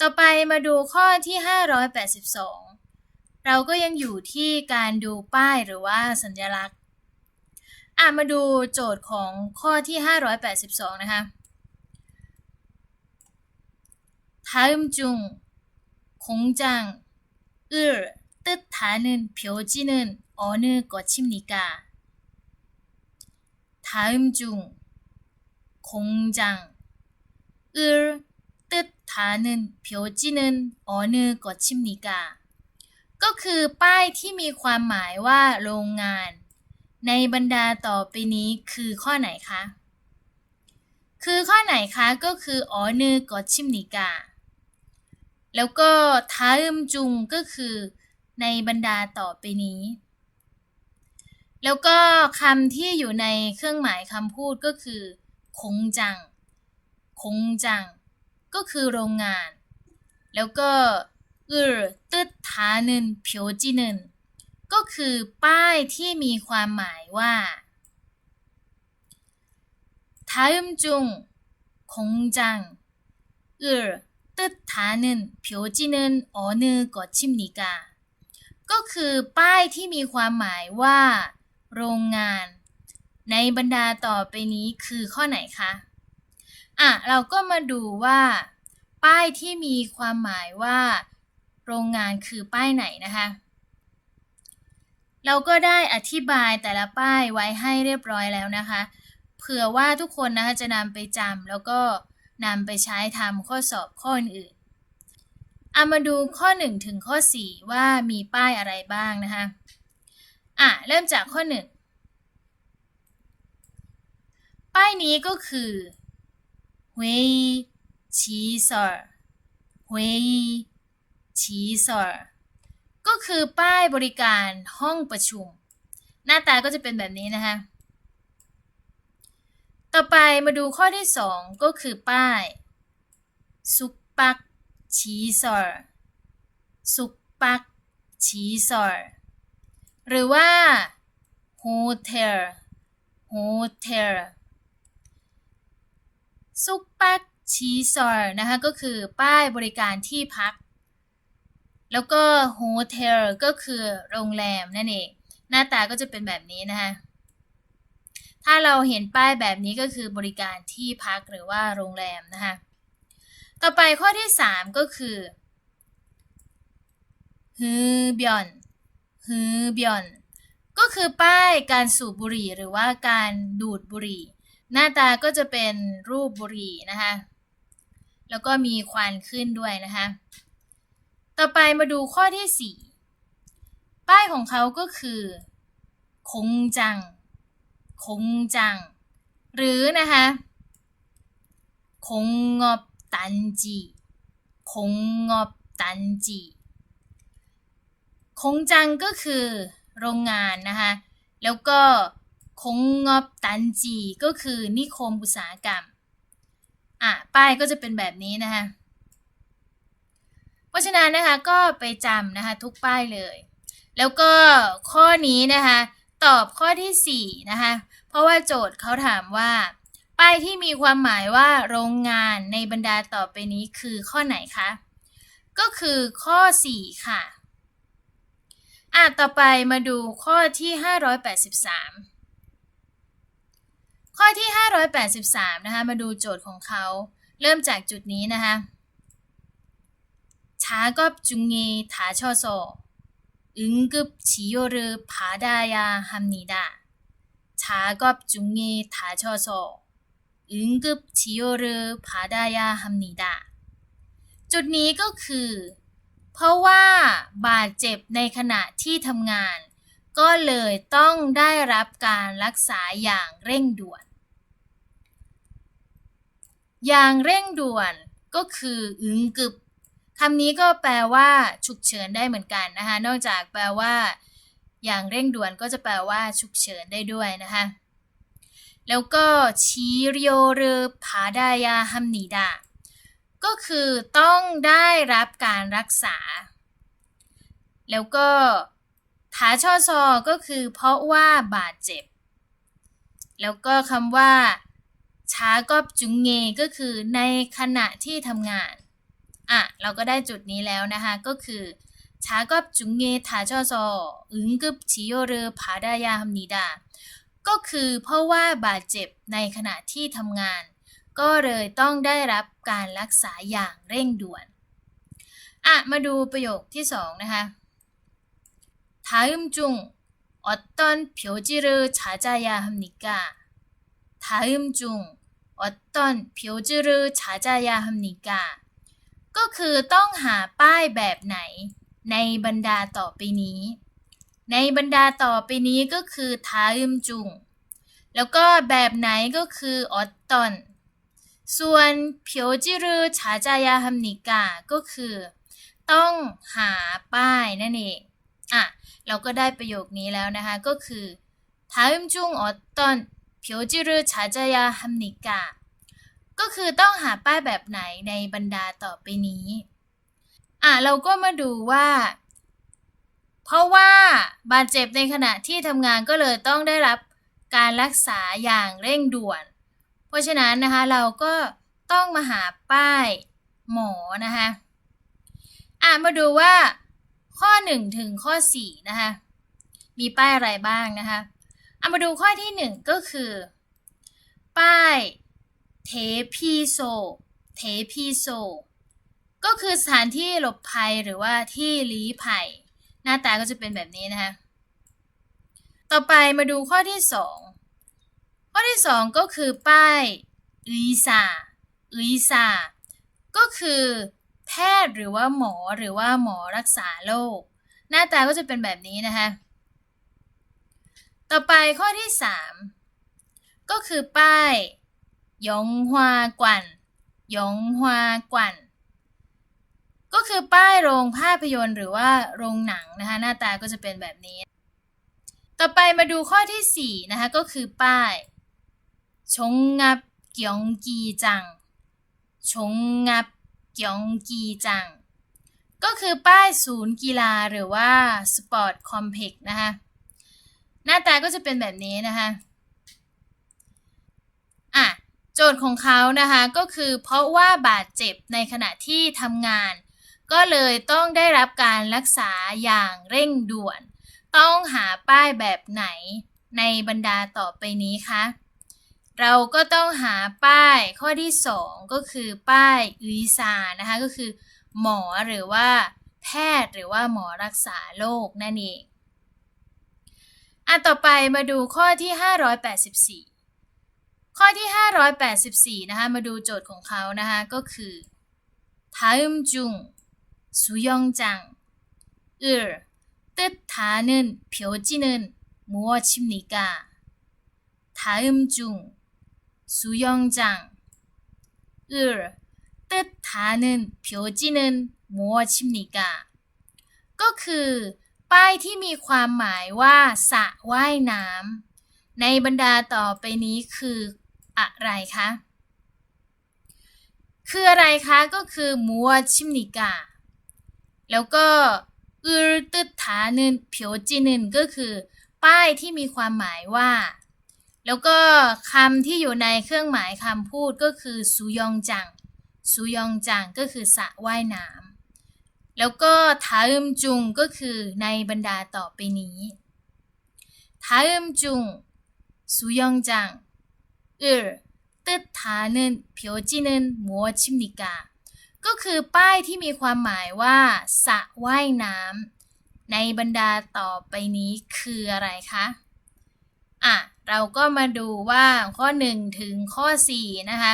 ต่อไปมาดูข้อที่ 582 เราก็ยังอยู่ที่การดูป้ายหรือว่าสัญลักษณ์ อ่ะมาดูโจทย์ของข้อที่ 582 นะคะ 다음 중 공장을 뜻하는 표지는 어느 것입니까? 다음 중 공장을 뜻하는 표지는 어느 것입니까? ก็คือป้ายที่มีความหมายว่าโรงงาน ในบรรดาต่อไปนี้คือข้อไหนคะ คือข้อไหนคะก็คือออนึกอชิมนิกา แล้วก็ท้าอึมจุงก็คือ ในบรรดาต่อไปนี้ แล้วก็คำที่อยู่ในเครื่องหมายคำพูดก็คือ คงจัง คงจัง ก็คือโรงงาน แล้วก็เอือตึดทานึนผิวจีนึนก็คือป้ายที่มีความหมายว่าทาอึมจุงคงจังอือตึดทานึนผิวจีนึนอ๋อนืกอชิมนิกา ก็คือป้ายที่มีความหมายว่า โรงงาน ในบรรดาต่อไปนี้คือข้อไหนคะ อะเราก็มาดูว่า ป้ายที่มีความหมายว่า โรงงานคือป้ายไหนนะคะ เราก็ได้อธิบายแต่ละป้ายไว้ให้เรียบร้อยแล้วนะคะ เผื่อว่าทุกคนนะคะจะนำไปจำแล้วก็นำไปใช้ทำข้อสอบข้ออื่นเอามาดูข้อ 1 ถึงข้อ 4 ว่ามีป้ายอะไรบ้างนะคะ อะ เริ่มจากข้อ 1 ป้ายนี้ก็คือ เวยชีซอร์เวยชีซร์ก็คือป้ายบริการห้องประชุม หน้าตาก็จะเป็นแบบนี้นะคะ ต่อไปมาดูข้อที่ 2 ก็คือป้ายซุกปักชีซอร์ซุกปักชีซอร์หรือว่าโฮเทลโฮเทล ซุกปักชีซอร์นะคะก็คือป้ายบริการที่พัก แล้วก็โฮเทลก็คือโรงแรมนั่นเอง หน้าตาก็จะเป็นแบบนี้นะคะถ้าเราเห็นป้ายแบบนี้ก็คือบริการที่พักหรือว่าโรงแรมนะคะต่อไปข้อที่ 3 ก็คือฮือบยอนฮือบยอนก็คือป้ายการสูบบุหรี่หรือว่าการดูดบุหรี่ หน้าตาก็จะเป็นรูปบุหรี่นะคะ แล้วก็มีควันขึ้นด้วยนะคะ ต่อไปมาดูข้อที่ 4 ป้ายของเขาก็คือ คงจัง คงจัง หรือนะคะคงงอบตันจีคงงอบตันจีคงจังก็คือโรงงานนะคะ แล้วก็ คงงอบตันจี ก็คือนิคมอุตสาหกรรม อะ ป้ายก็จะเป็นแบบนี้นะคะ เพราะฉะนั้นนะคะก็ไปจำนะคะทุกป้ายเลย แล้วก็ข้อนี้นะคะตอบข้อที่4นะคะ เพราะว่าโจทย์เขาถามว่า ป้ายที่มีความหมายว่าโรงงานในบรรดาต่อไปนี้คือข้อไหนคะ ก็คือข้อ 4 ค่ะ อะ ต่อไปมาดูข้อที่ 583ข้อที่ 583 นะคะ มาดูโจทย์ของเขา เริ่มจากจุดนี้นะคะชาก็จุงีถาชอโซอึงกึบชิโยรือผาดายาฮัมนีดาชากอบจุงีถาชอโซอึงกึบชิโยรือผาดายาฮัมนีดาจุดนี้ก็คือ เพราะว่าบาดเจ็บในขณะที่ทำงาน ก็เลยต้องได้รับการรักษาอย่างเร่งด่วน อย่างเร่งด่วนก็คืออึงกึบคำนี้ก็แปลว่าฉุกเฉินได้เหมือนกันนะคะนอกจากแปลว่า อย่างเร่งด่วนก็จะแปลว่า ฉุกเฉินได้ด้วยนะคะแล้วก็ชีริโอเรพาดายาฮัมนีดาก็คือต้องได้รับการรักษา แล้วก็ถาช่อซอก็คือเพราะว่าบาดเจ็บ แล้วก็คำว่า ช้ากอบจุงเงก็คือในขณะที่ทำงาน อ่ะ เราก็ได้จุดนี้แล้วนะคะ ก็คือ작업 중에 다쳐서 응급 치료를 받아야 합니다. ก็คือเพราะว่าบาดเจ็บในขณะที่ทำงาน ก็เลยต้องได้รับการรักษาอย่างเร่งด่วน อ่ะ มาดูประโยคที่สองนะคะ 다음 중 어떤 표지를 찾아야 합니까? 다음 중 어떤 표지를 찾아야 합니까? ก็คือต้องหาป้ายแบบไหน ในบรรดาต่อไปนี้ ในบรรดาต่อไปนี้ก็คือทาอึมจุง แล้วก็แบบไหนก็คือออตตอน ส่วนเพียวจิรุชาจายาฮัมนิกา ก็คือ ต้องหาป้ายนั่นเอง อ่ะ เราก็ได้ประโยคนี้แล้วนะคะ ก็คือทาอึมจุงออตตอน เพียวจิรุชาจยาฮัมนิกาก็คือต้องหาป้ายแบบไหนในบรรดาต่อไปนี้ อะเราก็มาดูว่า เพราะว่าบาดเจ็บในขณะที่ทำงานก็เลยต้องได้รับการรักษาอย่างเร่งด่วน เพราะฉะนั้นนะคะเราก็ต้องมาหาป้ายหมอนะคะอะมาดูว่าข้อ 1 ถึงข้อ4นะคะมีป้ายอะไรบ้างนะคะ อะมาดูข้อที่1ก็คือ ป้ายเทพีโซ เทพีโซ ก็คือสถานที่หลบภัยหรือว่าที่ลี้ภัย หน้าตาก็จะเป็นแบบนี้นะคะ ต่อไปมาดูข้อที่2ข้อที่2ก็คือป้ายอุยซาอุยซาก็คือแพทย์หรือว่าหมอหรือว่าหมอรักษาโรคหน้าตาก็จะเป็นแบบนี้นะคะ ต่อไปข้อที่ 3 ก็คือป้ายยงฮวากวันยงฮวากวันก็คือป้ายโรงภาพยนตร์หรือว่าโรงหนังนะคะหน้าตาก็จะเป็นแบบนี้ ต่อไปมาดูข้อที่4นะคะก็คือป้ายชงงับเกียงกีจังชงงับเกียงกีจัง ก็คือป้ายศูนย์กีฬาหรือว่าสปอร์ตคอมเพล็กซ์นะคะ หน้าตาก็จะเป็นแบบนี้นะคะอะโจทย์ของเขานะคะก็คือเพราะว่าบาดเจ็บในขณะที่ทำงาน ก็เลยต้องได้รับการรักษาอย่างเร่งด่วน ต้องหาป้ายแบบไหนในบรรดาต่อไปนี้คะเราก็ต้องหาป้ายข้อที่ 2 ก็คือป้ายอุยซานะคะก็คือ หมอหรือว่า แพทย์หรือว่าหมอรักษาโรคนั่นเอง อ่ะต่อไปมาดูข้อที่ 584 ข้อที่ 584 นะคะ มาดูโจทย์ของเขานะคะ ก็คือ다음중 수영장을 뜻하는 표지는 무엇입니까? 다음 중 수영장을 뜻하는 표지는 무엇입니까? ก็คือ ป้ายที่มีความหมายว่าสระว่ายน้ำในบรรดาต่อไปนี้คืออะไรคะ คืออะไรคะก็คือมัวชิมนิกาแล้วก็อือตึดฐานึนเพียวจินึนก็คือ ป้ายที่มีความหมายว่า แล้วก็คำที่อยู่ในเครื่องหมายคำพูดก็คือสุยองจังสุยองจังก็คือสระว่ายน้ำ แล้วก็ทาอึมจุงก็คือในบรรดาต่อไปนี้ทาอึมจุงสุยองจังเออตึดทาเนินเผียวจีเนินมัวชิมนิกา ก็คือป้ายที่มีความหมายว่าสระว่ายน้ำในบรรดาต่อไปนี้คืออะไรคะอะเราก็มาดูว่าข้อ 1 ถึงข้อ 4 นะคะ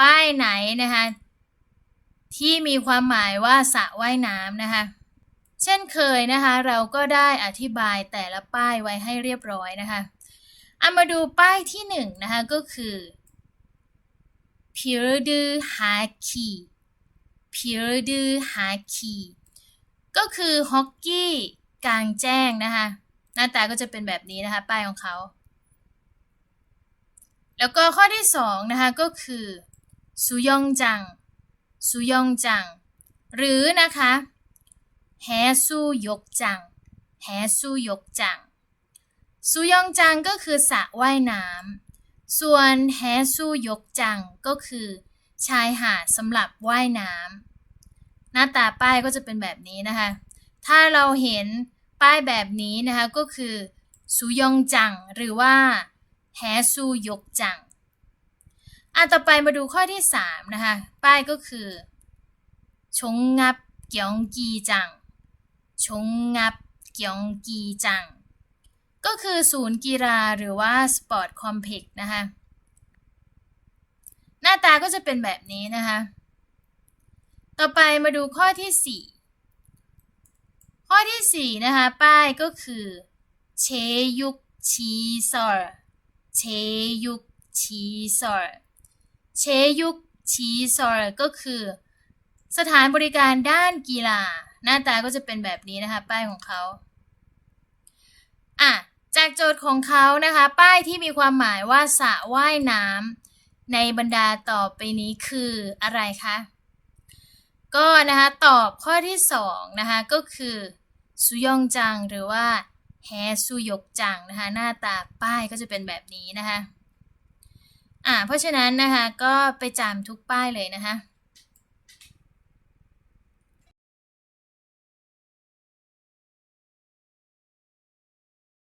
ป้ายไหนนะคะ ที่มีความหมายว่าสระว่ายน้ำนะคะ เช่นเคยนะคะ เราก็ได้อธิบายแต่ละป้ายไว้ให้เรียบร้อยนะคะเอามาดูป้ายที่หนึ่งนะคะก็คือพิรดือฮาคีพิรดือฮาคีก็คือฮอกกี้กลางแจ้งนะคะ หน้าตาก็จะเป็นแบบนี้นะคะ ป้ายของเขา แล้วก็ข้อที่สองนะคะก็คือซูยองจัง สุยองจัง หรือนะคะแฮซูยกจังแฮซูยกจังสุยองจังก็คือสระว่ายน้ำส่วนแฮซูยกจังก็คือ ชายหาดสำหรับว่ายน้ำหน้าตาป้ายก็จะเป็นแบบนี้นะคะ ถ้าเราเห็นป้ายแบบนี้นะคะก็คือสุยองจังหรือว่าแฮซูยกจัง อะต่อไปมาดูข้อที่ 3 นะคะ ป้ายก็คือ ชงงับเกียงกีจัง ชงงับเกียงกีจัง ก็คือศูนย์กีฬาหรือว่าสปอร์ตคอมเพล็กซ์นะคะ หน้าตาก็จะเป็นแบบนี้นะคะ ต่อไปมาดูข้อที่ 4 ข้อที่ 4 นะคะ ป้ายก็คือเชยุกชีซอร์เชยุกชีซอร์ เชยุกชีซอร์ก็คือ สถานบริการด้านกีฬา หน้าตาก็จะเป็นแบบนี้นะคะ ป้ายของเขาอะจากโจทย์ของเขานะคะ ป้ายที่มีความหมายว่าสระว่ายน้ำในบรรดาต่อไปนี้คืออะไรคะก็นะคะตอบข้อที่2นะคะก็คือสุยองจังหรือว่าแฮซุยกจังนะคะหน้าตาป้ายก็จะเป็นแบบนี้นะคะ อ่า เพราะฉะนั้นนะคะ ก็ไปจามทุกป้ายเลยนะคะ